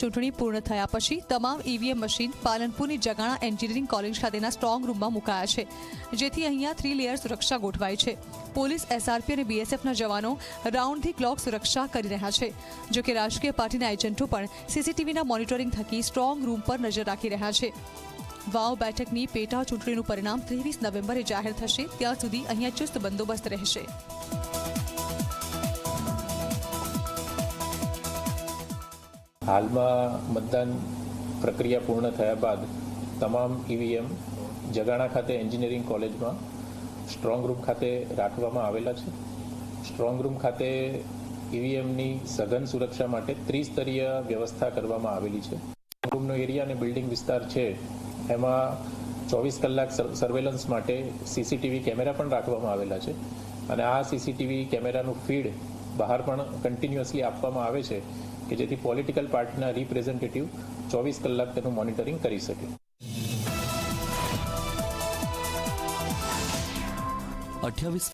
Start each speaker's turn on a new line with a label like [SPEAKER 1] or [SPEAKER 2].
[SPEAKER 1] ચૂંટણી પૂર્ણ થયા પછી તમામ ઈવીએમ મશીન પાલનપુરની જગાણા એન્જિનિયરિંગ કોલેજ ખાતેના સ્ટ્રોંગ રૂમમાં મુકાયા છે, જેથી અહીંયા થ્રી લેયર સુરક્ષા ગોઠવાઈ છે. પોલીસ, એસઆરપી અને બીએસએફના જવાનો રાઉન્ડ ધી ક્લોક સુરક્ષા કરી રહ્યા છે, જો કે રાજકીય પાર્ટીના એજન્ટો પણ સીસીટીવીના મોનિટરિંગ થકી સ્ટ્રોંગ રૂમ પર નજર રાખી રહ્યા છે. વાવ બેઠકની પેટા ચૂંટણીનું પરિણામ ત્રેવીસ નવેમ્બરે જાહેર થશે, ત્યાં સુધી અહીંયા ચુસ્ત બંદોબસ્ત રહેશે.
[SPEAKER 2] હાલમાં મતદાન પ્રક્રિયા પૂર્ણ થયા બાદ તમામ ઈવીએમ જગાણા ખાતે એન્જિનિયરિંગ કોલેજમાં સ્ટ્રોંગ રૂમ ખાતે રાખવામાં આવેલા છે. સ્ટ્રોંગ રૂમ ખાતે ઈવીએમની સઘન સુરક્ષા માટે ત્રિસ્તરીય વ્યવસ્થા કરવામાં આવેલી છે. રૂમનો એરિયા અને બિલ્ડિંગ વિસ્તાર છે, એમાં ચોવીસ કલાક સર્વેલન્સ માટે સીસીટીવી કેમેરા પણ રાખવામાં આવેલા છે. અને આ સીસીટીવી કેમેરાનું ફીડ બહાર પણ કન્ટિન્યુઅસલી આપવામાં આવે છે કે જેથી પોલિટિકલ પાર્ટીના રિપ્રેઝેન્ટેટિવ ચોવીસ કલાક તેનું મોનિટરિંગ કરી શકે.
[SPEAKER 3] અઠ્યાવીસ